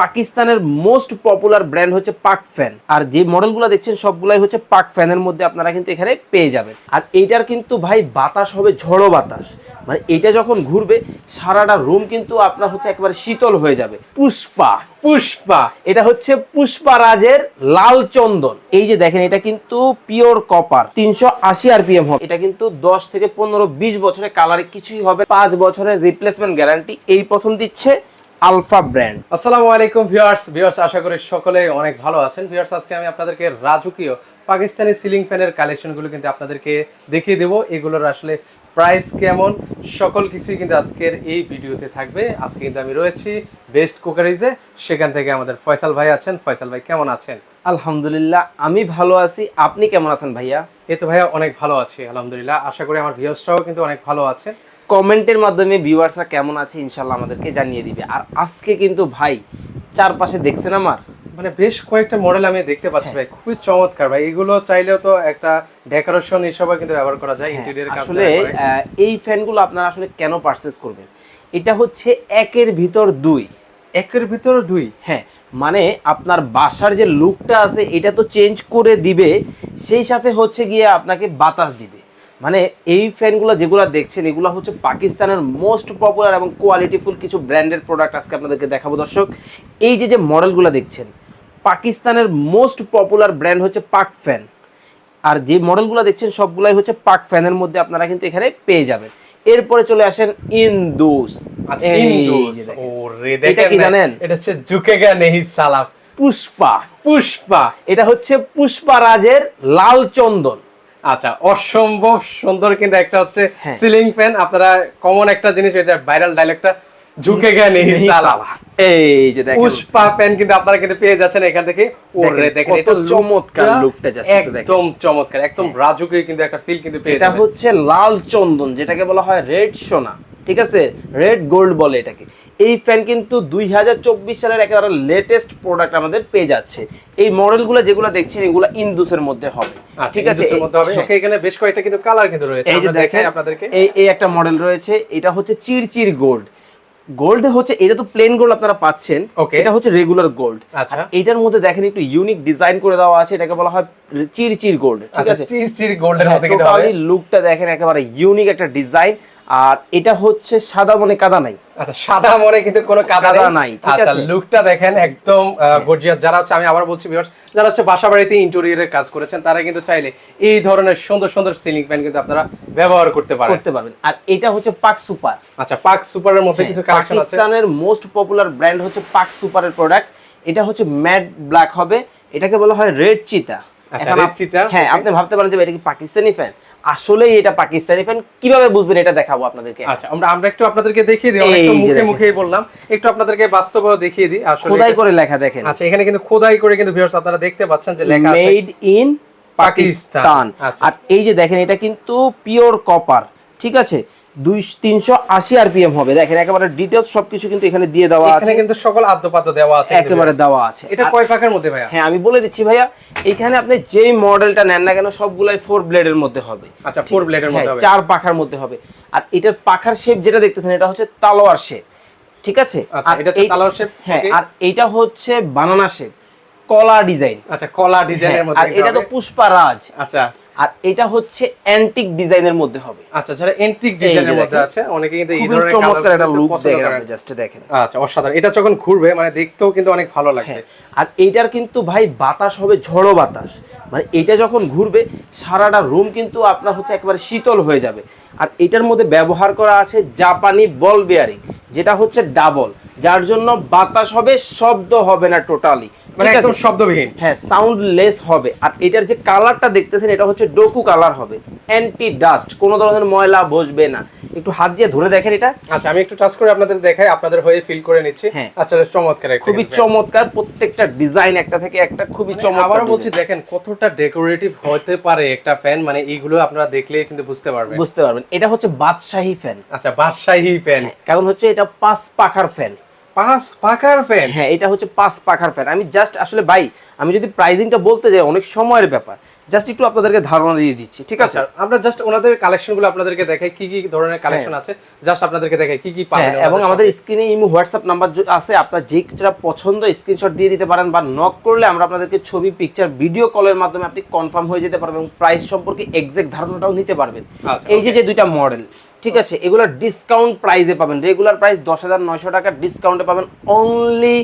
পাকিস্তানের most popular brand হচ্ছে পাক ফ্যান আর যে মডেলগুলো দেখছেন, সবগুলাই হচ্ছে পাক ফ্যানের মধ্যে আপনারা কিন্তু এখানে পেয়ে যাবেন। আর এইটার কিন্তু ভাই বাতাস হবে, ঝড়ো বাতাস। মানে এটা যখন ঘুরবে, সারাটা রুম কিন্তু আপনার হচ্ছে একেবারে শীতল হয়ে যাবে। পুষ্পা পুষ্পা। এটা হচ্ছে পুষ্পা রাজের লাল চন্দন। এই যে দেখেন, এটা কিন্তু পিওর কপার তিনশো আশি আর আরপিএম হবে। এটা কিন্তু দশ থেকে পনেরো, বিশ বছরের কালারে কিছুই হবে। পাঁচ বছরের রিপ্লেসমেন্ট গ্যারান্টি এই প্রথম দিচ্ছে। Alpha brand. আসসালামু আলাইকুম ভিউয়ার্স। ভিউয়ার্স আশা করি সকলে অনেক ভালো আছেন। ভিউয়ার্স আজকে আমি আপনাদেরকে রাজকীয় পাকিস্তানি সিলিং ফ্যানের কালেকশনগুলো কিন্তু আপনাদেরকে দেখিয়ে দেবো। এগুলোর আসলে প্রাইস কেমন সকল কিছুই কিন্তু আজকের এই ভিডিওতে থাকবে। আজকে কিন্তু আমি রয়েছি বেস্ট কুকারিজে। সেখান থেকে আমাদের ফয়সাল ভাই আছেন। ফয়সাল ভাই কেমন আছেন? আলহামদুলিল্লাহ আমি ভালো আছি। আপনি কেমন আছেন ভাইয়া? এই তো ভাইয়া অনেক ভালো আছি আলহামদুলিল্লাহ। আশা করি আমার ভিউয়ার্সরাও কিন্তু অনেক ভালো আছে কমেন্টের মাধ্যমে ভিউয়ার্সরা কেমন আছে ইনশাল্লাহ আমাদেরকে জানিয়ে দিবে। আর আজকে কিন্তু ভাই চারপাশে দেখছেন আমার? মানে বেশ কয়েকটা মডেল আমি দেখতে পাচ্ছি হ্যাঁ। ভাই খুবই চমৎকার ভাই। এগুলো চাইলেও তো একটা ডেকোরেশন হিসেবে কিন্তু ব্যবহার করা যায় ইন্টেরিয়র কাজ আসলে এই ফ্যানগুলো আপনারা আসলে কেন পারচেজ করবেন? এটা হচ্ছে একের ভিতর দুই। একের ভিতর দুই? হ্যাঁ মানে আপনার বাসার যে লুকটা আছে এটা তো চেঞ্জ করে দিবে সেই সাথে হচ্ছে গিয়ে আপনাকে বাতাস দিবে। মানে এই ফ্যানগুলো যেগুলো দেখছেন এগুলো হচ্ছে পাকিস্তানের মোস্ট পপুলার এবং কোয়ালিটিফুল কিছু ব্র্যান্ডের প্রোডাক্ট আজকে আপনাদেরকে দেখাবো দর্শক। এই যে যে মডেলগুলো দেখছেন পাকিস্তানের মোস্ট পপুলার ব্র্যান্ড হচ্ছে পাক ফ্যান। আর যে মডেলগুলো দেখছেন সবগুলাই হচ্ছে পাক ফ্যানের মধ্যে আপনারা কিন্তু এখানে পেয়ে যাবেন। এরপরে চলে আসেন ইন্দুস। আচ্ছা ইন্দোস। ওরে দেখেন কি জানেন? এটা হচ্ছে ঝুঁকেগা নেহি সালাম পুষ্পা। পুষ্পা। এটা হচ্ছে পুষ্পা রাজের লাল চন্দন। আচ্ছা অসম্ভব সুন্দর কিন্তু একটা হচ্ছে হ্যাঁ। সিলিং ফ্যান আপনারা কমন একটা জিনিস হয়েছে ভাইরাল ডাইলেক্টটা ঝুঁকে গেলে এই যে দেখেন। পুষ্পা প্যান কিন্তু আপনারা কিন্তু পেয়ে যাচ্ছেন এখান থেকে। ওরে দেখেন, এটা চমৎকার লুকটা দেখেন। একদম চমৎকার একদম রাজুকে কিন্তু একটা ফিল কিন্তু পেয়ে এটা হচ্ছে লাল চন্দন যেটাকে বলা হয় রেড সোনা। ঠিক আছে? রেড গোল্ড বলে এটাকে। এই ফ্যান কিন্তু দুই হাজার চব্বিশ সালের একেবারে লেটেস্ট প্রোডাক্ট আমাদের পেয়ে যাচ্ছে। এই মডেলগুলো যেগুলো দেখছেন এগুলো ইন্দুসের মধ্যে হবে। আচ্ছা, ঠিক আছে? হ্যাঁ। এখানে বেশ কয়েকটা কিন্তু কালার কিন্তু রয়েছে। এই যে দেখেন আপনাদেরকে। এই এই একটা মডেল রয়েছে। এটা হচ্ছে চিরচির গোল্ড গোল্ড হচ্ছে এটা তো প্লেন গোল্ড আপনারা পাচ্ছেন. এটা হচ্ছে রেগুলার গোল্ড আচ্ছা। এটার মধ্যে দেখেন একটু ইউনিক ডিজাইন করে দেওয়া আছে। এটাকে বলা হয় চিরচির গোল্ড ঠিক আচ্ছা আছে? চির চির গোল্ডের হ্যাঁ, মধ্যে কিন্তু লুকটা দেখেন একেবারে ইউনিক একটা ডিজাইন আর এটা হচ্ছে সাদা মনে কাদা নাই। আচ্ছা সাদা মনে কিন্তু কোনো কাদা নাই। আচ্ছা লুকটা দেখেন একদম গর্জিয়াস যারা হচ্ছে আমি আবার বলছি ভিউয়ার্স যারা হচ্ছে বাসা বাড়িতে ইন্টেরিয়রের কাজ করেছেন তারা কিন্তু চাইলে এই ধরনের সুন্দর সুন্দর সিলিং ফ্যান কিন্তু আপনারা ব্যবহার করতে পারেন। করতে পারবেন। আর এটা হচ্ছে পাক সুপার আচ্ছা পাক সুপারের মধ্যে কিছু কালেকশন আছে? পাকিস্তানের মোস্ট পপুলার ব্র্যান্ড হচ্ছে পাক সুপারের প্রোডাক্ট এটা হচ্ছে ম্যাট ব্ল্যাক হবে। এটাকে বলা হয় রেড চিতা আচ্ছা, এখন red হ্যাঁ আপনি ভাবতে পারেন যে এটা কি পাকিস্তানি ফ্যান আসলেই এটা পাকিস্তানি ফ্যান কীভাবে বুঝবেন এটা দেখাবো আপনাদেরকে? আচ্ছা আমরা আমরা একটু আপনাদেরকে দেখিয়ে দিই অনেক মুখে মুখেই বললাম। একটু আপনাদেরকে বাস্তব দেখিয়ে দিই আসলে খোদাই করে লেখা দেখেন। আচ্ছা এখানে কিন্তু খোদাই করে কিন্তু ভিউয়ার্স আপনারা দেখতে পাচ্ছেন যে লেখা আছে মেড ইন পাকিস্তান। আচ্ছা। আর এই যে দেখেন এটা কিন্তু পিওর কপার ঠিক আছে? দুই তিনশো আশি আরপিএম হবে। দেখেন একেবারে ডিটেলস সবকিছু কিন্তু এখানে দিয়ে দেওয়া আছে। কিন্তু সকল আদ্যপাদ্য দেওয়া আছে একেবারে দেওয়া আছে। এটা কয় ফাঁকের মধ্যে ভাইয়া? হ্যাঁ আমি বলে দিচ্ছি ভাইয়া এখানে আপনি যেই মডেলটা নেন না কেন সবগুলাই ফোর ব্লেডের মধ্যে হবে। আচ্ছা ফোর ব্লেডের মধ্যে হ্যাঁ, হবে। চার পাখার মধ্যে হবে। আর এটার পাখার শেপ যেটা দেখতেছেন এটা হচ্ছে তালোয়ার শেপ ঠিক আছে? আচ্ছা, আর এটা হচ্ছে তালোয়ার shape, হ্যাঁ আর এটা হচ্ছে বানানা শেপ কলা ডিজাইন আচ্ছা কলা ডিজাইনের মধ্যে আর এটা তো পুষ্পারাজ। আচ্ছা। আর এটা হচ্ছে অ্যান্টিক ডিজাইনের মধ্যে হবে। আচ্ছা যারা এই ডিজাইনের মধ্যে। আছে অনেকে কিন্তু এই ধরনের চমৎকার একটা লুক দেখেন আপনি জাস্ট দেখেন। আচ্ছা অসাধারণ। এটা যখন ঘুরবে মানে দেখতেও কিন্তু অনেক ভালো লাগবে। হ্যাঁ আর এইটার কিন্তু ভাই বাতাস হবে ঝড়ো বাতাস। মানে এটা যখন ঘুরবে সারাটা রুম কিন্তু আপনার হচ্ছে একেবারে শীতল হয়ে যাবে। আর এটার মধ্যে ব্যবহার করা আছে জাপানি বল বেয়ারিং যেটা হচ্ছে ডাবল যার জন্য বাতাস হবে শব্দ হবে না টোটালি মানে একদম শব্দবিহীন। হ্যাঁ সাউন্ড লেস হবে। আর এটার যে কালারটা দেখতেছেন এটা হচ্ছে ডোকু কালার হবে। অ্যান্টি ডাস্ট কোনো ধরনের ময়লা বসবে না। একটু হাত দিয়ে ধরে দেখেন এটা। আচ্ছা আমি একটু টাচ করে আপনাদের দেখাই আপনাদের হয়ে ফিল করে নিচ্ছি। হ্যাঁ। আচ্ছা চমৎকার খুবই চমৎকার প্রত্যেকটা ডিজাইন একটা থেকে একটা খুবই মানে চমৎকার আবারও বলছি দেখেন কতটা ডেকোরেটিভ হতে পারে একটা ফ্যান মানে এইগুলো আপনারা দেখলেই কিন্তু বুঝতে পারবেন। বুঝতে পারবেন। এটা হচ্ছে বাদশাহী ফ্যান আচ্ছা বাদশাহী ফ্যান কারণ হচ্ছে এটা পাঁচ পাখার ফ্যান পাঁচ পাকার ফ্যান হ্যাঁ এটা হচ্ছে পাঁচ পাখার ফ্যান আমি জাস্ট আসলে ভাই আমি যদি প্রাইজিংটা বলতে যাই অনেক সময়ের ব্যাপার। জাস্ট একটু আপনাদেরকে ধারণা দিয়ে দিচ্ছি ঠিক আছে? আচ্ছা আমরা জাস্ট ওনাদের কালেকশনগুলো আপনাদেরকে দেখাই কি কি ধরনের কালেকশন আছে জাস্ট আপনাদেরকে দেখাই কি কি পাবেন হ্যাঁ এবং আমাদের। স্ক্রিনে ইমো হোয়াটসঅ্যাপ নাম্বার আছে আপনার যেটা পছন্দ স্ক্রিনশট দিয়ে দিতে পারেন বা নক করলে আমরা আপনাদেরকে ছবি পিকচার ভিডিও কলের মাধ্যমে আপনি কনফার্ম হয়ে যেতে পারবেন এবং প্রাইস সম্পর্কে এক্সাক্ট ধারণাটাও নিতে পারবেন। আচ্ছা, এই যে যে দুইটা মডেল ঠিক আছে এগুলো ডিসকাউন্ট প্রাইসে পাবেন। রেগুলার প্রাইস দশ হাজার নয়শো টাকা ডিসকাউন্টে পাবেন অনলি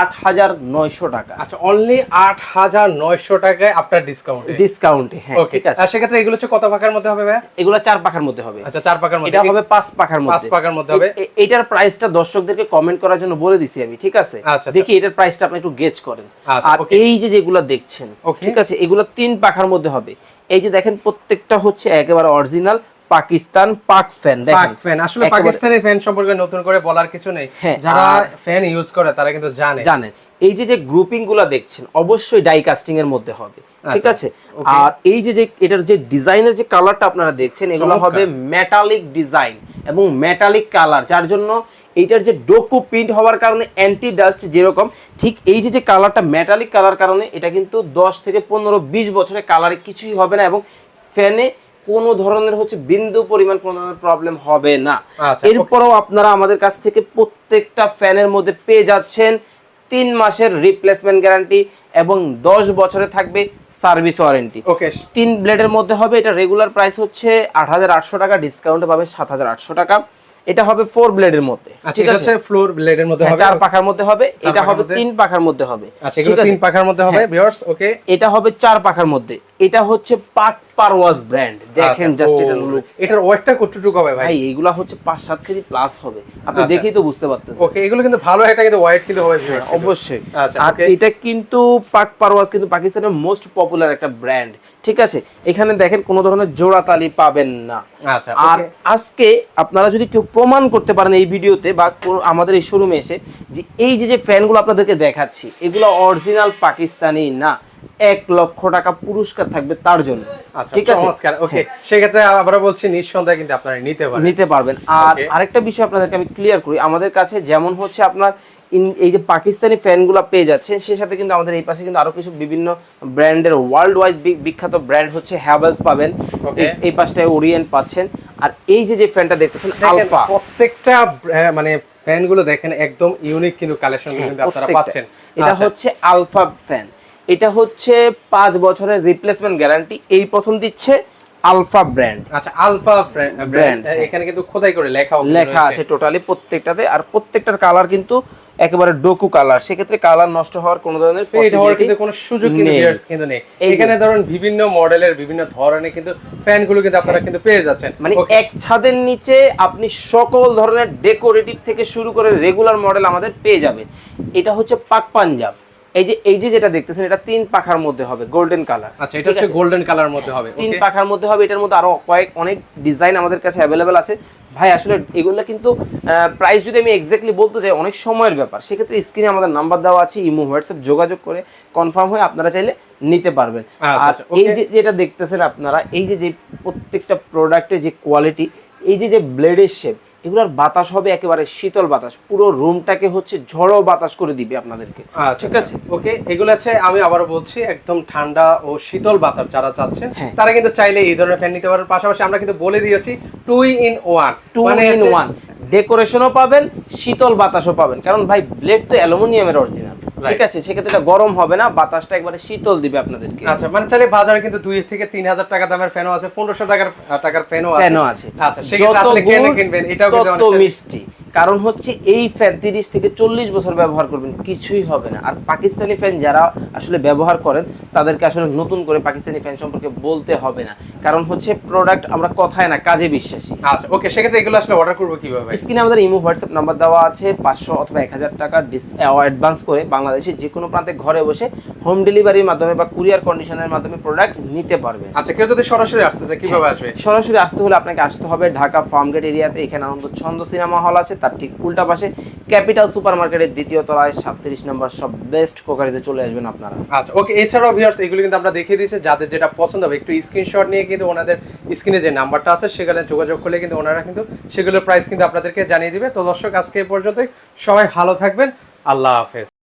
আট হাজার নয়শো টাকা। আচ্ছা অনলি আট হাজার নয়শো টাকায় আপনার ডিসকাউন্ট ডিসকাউন্টে হ্যাঁ ঠিক আছে। আর সেক্ষেত্রে এগুলো হচ্ছে কত পাকার মধ্যে হবে ভাই এগুলো চার পাখার মধ্যে হবে। আচ্ছা চার পাকার মধ্যে। এটা হবে পাঁচ পাখার পাঁচ মধ্যে পাকার মধ্যে হবে এটার প্রাইসটা দর্শকদেরকে কমেন্ট করার জন্য বলে দিছি আমি ঠিক আছে? আচ্ছা, আচ্ছা। দেখি এটার প্রাইসটা আপনি একটু গেজ করেন। আচ্ছা, আর এই যে যেগুলো দেখছেন. ঠিক আছে এগুলো তিন পাখার মধ্যে হবে। এই যে দেখেন প্রত্যেকটা হচ্ছে একেবারে অরিজিনাল পাকিস্তান পাক ফ্যান পাক ফ্যান আসলে পাকিস্তানের ফ্যান সম্পর্কে নতুন করে বলার কিছু নেই। হ্যাঁ, যারা ফ্যান ইউজ করে তারা কিন্তু জানে। জানেন। এই যে যে গ্রুপিংগুলো দেখছেন অবশ্যই ডাই কাস্টিং এর মধ্যে হবে। ঠিক আচ্ছা, আছে আর এই যে যে এটার যে ডিজাইনের যে কালারটা আপনারা দেখছেন এগুলো হবে মেটালিক ডিজাইন এবং মেটালিক কালার যার জন্য এইটার যে ডোকু প্রিন্ট হওয়ার কারণে অ্যান্টি ডাস্ট যেরকম ঠিক এই যে যে কালারটা মেটালিক কালার কারণে এটা কিন্তু দশ থেকে পনেরো বিশ বছরের কালারে কিছুই হবে না এবং ফ্যানে কোনো ধরনের হচ্ছে বিন্দু পরিমাণ কোনো ধরনের প্রবলেম হবে না। আচ্ছা, এরপরেও আপনারা আমাদের কাছ থেকে প্রত্যেকটা ফ্যানের মধ্যে পেয়ে যাচ্ছেন তিন মাসের রিপ্লেসমেন্ট গ্যারান্টি এবং দশ বছরে থাকবে সার্ভিস ওয়ারেন্টি ওকে তিন ব্লেডের মধ্যে হবে এটা রেগুলার প্রাইস হচ্ছে আট হাজার আটশো টাকা ডিসকাউন্টে পাবে সাত হাজার আটশো টাকা। এটা হবে ফোর ব্লেডের মধ্যে আচ্ছা ঠিক এটা আছে? ফ্লোর ব্লেডের মধ্যে হ্যাঁ, হবে? চার পাখার মধ্যে হবে এটা হবে তিন পাখার মধ্যে হবে আচ্ছা এগুলো তিন পাখার মধ্যে হবে হ্যাঁ। ভিউয়ার্স ওকে এটা হবে চার পাখার মধ্যে। এটা হচ্ছে পাক পারওয়াজ ব্র্যান্ড দেখেন জাস্ট এটা লুক আচ্ছা, এটার ওয়েটটা কতটুকু হবে ভাই? ভাই এগুলা হচ্ছে পাঁচ সাত কেজি প্লাস হবে। আপনি আচ্ছা। দেখেই তো বুঝতে পারতেছেন। ওকে এগুলো কিন্তু ভালো একটা কিন্তু ওয়েট কিন্তু হবে অবশ্যই। আচ্ছা, আর এটা কিন্তু পাক পারওয়াজ কিন্তু পাকিস্তানের মোস্ট পপুলার একটা ব্র্যান্ড ঠিক আছে? এখানে দেখেন কোনো ধরনের জোড়াতালি পাবেন না। আচ্ছা আর আজকে আপনারা যদি কেউ প্রমাণ করতে পারেন এই ভিডিওতে বা আমাদের এই শোরুমে এসে যে এই যে যে ফ্যানগুলো আপনাদেরকে দেখাচ্ছি এগুলো অরিজিনাল পাকিস্তানি না। এক লক্ষ টাকা পুরস্কার থাকবে তার জন্য। আচ্ছা ঠিক আছে? ওকে সেক্ষেত্রে আবারও বলছি নিঃসন্দেহে কিন্তু আপনারা নিতে নিতে পারবেন। আর আরেকটা বিষয় আপনাদেরকে আমি ক্লিয়ার করি। আমাদের কাছে যেমন হচ্ছে আপনার এই যে পাকিস্তানি ফ্যানগুলো পেয়ে যাচ্ছে সে সাথে কিন্তু আমাদের এই পাশে কিন্তু আরও কিছু বিভিন্ন ব্র্যান্ডের ওয়ার্ল্ড ওয়াইজ বিখ্যাত ব্র্যান্ড হচ্ছে হ্যাভেলস পাবেন. এই- পাশটায় ওরিয়েন্ট পাচ্ছেন। আর এই যে যে ফ্যানটা দেখতেছেন আলফা প্রত্যেকটা মানে ফ্যানগুলো দেখেন একদম ইউনিক কিন্তু কালেকশন কিন্তু আপনারা পাচ্ছেন। এটা আচ্ছা, হচ্ছে আলফা ফ্যান এটা হচ্ছে পাঁচ বছরের রিপ্লেসমেন্ট গ্যারান্টি এই প্রথম দিচ্ছে আলফা ব্র্যান্ড আচ্ছা আলফা ব্র্যান্ড। এখানে কিন্তু খোদাই করে লেখা লেখা আছে টোটালি প্রত্যেকটাতে আর প্রত্যেকটার কালার কিন্তু একেবারে ডোকু কালার সেক্ষেত্রে কালার নষ্ট হওয়ার কোনো ধরনের ফেড হওয়ার কিন্তু কোনো সুযোগ কিন্তু নেই। কিন্তু নেই। এখানে ধরুন বিভিন্ন মডেলের বিভিন্ন ধরনের কিন্তু ফ্যানগুলো কিন্তু আপনারা কিন্তু পেয়ে যাচ্ছেন। মানে এক ছাদের নিচে আপনি সকল ধরনের ডেকোরেটিভ থেকে শুরু করে রেগুলার মডেল আমাদের পেয়ে যাবেন। এটা হচ্ছে পাক পাঞ্জাব। এই যে এই যে যেটা দেখতেছেন এটা তিন পাখার মধ্যে হবে গোল্ডেন কালার আচ্ছা এটা হচ্ছে গোল্ডেন কালার মধ্যে হবে তিন পাখার মধ্যে হবে এটার মধ্যে আরও কয়েক অনেক ডিজাইন আমাদের কাছে অ্যাভেলেবেল আছে। ভাই আসলে এগুলো কিন্তু প্রাইস যদি আমি এক্স্যাক্টলি বলতে চাই অনেক সময়ের ব্যাপার। সেক্ষেত্রে স্ক্রিনে আমাদের নাম্বার দেওয়া আছে ইমো হোয়াটসঅ্যাপ যোগাযোগ করে কনফার্ম হয়ে আপনারা চাইলে নিতে পারবেন। আচ্ছা, আর আচ্ছা, এই যে যেটা দেখতেছেন আপনারা এই যে যে প্রত্যেকটা প্রোডাক্টের যে কোয়ালিটি এই যে যে ব্লেডের শেপ এগুলোর বাতাস হবে একেবারে শীতল বাতাস। পুরো রুমটাকে হচ্ছে ঝড়ো বাতাস করে দিবে আপনাদেরকে। আচ্ছা ঠিক আছে? ওকে এগুলো আছে আমি আবারও বলছি একদম ঠান্ডা ও শীতল বাতাস যারা চাচ্ছেন হ্যাঁ। তারা কিন্তু চাইলে এই ধরনের ফ্যান নিতে পারেন। পাশাপাশি আমরা কিন্তু বলে দিয়েছি two in one two in one ডেকোরেশনও পাবেন শীতল বাতাসও পাবেন। কারণ ভাই ব্লেড তো অ্যালুমিনিয়ামের অরিজিনাল ঠিক আছে সেক্ষেত্রে এটা গরম হবে না বাতাসটা একবারে শীতল দিবে আপনাদেরকে। আচ্ছা মানে চাইলে বাজারে কিন্তু দুই থেকে তিন হাজার টাকা দামের ফ্যানও আছে পনেরোশো টাকার টাকার ফ্যানও আছে। ফ্যানও আছে। আচ্ছা সেক্ষেত্রে কিনবেন এটাও কিন্তু মিষ্টি। কারণ হচ্ছে এই ফ্যান তিরিশ থেকে চল্লিশ বছর ব্যবহার করবেন কিছুই হবে না। আর পাকিস্তানি ফ্যান যারা আসলে ব্যবহার করেন তাদেরকে আসলে নতুন করে পাকিস্তানি ফ্যান সম্পর্কে বলতে হবে না। কারণ হচ্ছে প্রোডাক্ট আমরা কথায় না কাজে বিশ্বাসী। আচ্ছা ওকে সেক্ষেত্রে এগুলো আসলে অর্ডার করব কীভাবে? স্ক্রিনে আমাদের ইমো হোয়াটসঅ্যাপ নাম্বার দেওয়া আছে পাঁচশো অথবা এক হাজার টাকা ডিস অ্যাডভান্স করে বাংলাদেশের যে কোনো প্রান্তে ঘরে বসে হোম ডেলিভারির মাধ্যমে বা কুরিয়ার কন্ডিশনের মাধ্যমে প্রোডাক্ট নিতে পারবেন। আচ্ছা কেউ যদি সরাসরি আসতে চায় কীভাবে আসবে? সরাসরি আসতে হলে আপনাকে আসতে হবে ঢাকা ফার্মগেট এরিয়াতে এখানে আনন্দ ছন্দ সিনেমা হল আছে। তার ঠিক উল্টা পাশে ক্যাপিটাল সুপার মার্কেটের দ্বিতীয় তলায় সাতত্রিশ নম্বর সব বেস্ট কোকারিজে চলে আসবেন আপনারা। আচ্ছা ওকে এছাড়াও ভিউয়ার্স এগুলো কিন্তু আমরা দেখিয়ে দিয়েছি, যাদের যেটা পছন্দ হবে, একটু স্ক্রিনশট নিয়ে কিন্তু ওনাদের স্ক্রিনে যে নাম্বারটা আছে, সেখানে যোগাযোগ করলে কিন্তু ওনারা কিন্তু সেগুলোর প্রাইস কিন্তু আপনাদেরকে জানিয়ে দিবে। তো দর্শক, আজকে এ পর্যন্তই। সবাই ভালো থাকবেন। আল্লাহ হাফেজ।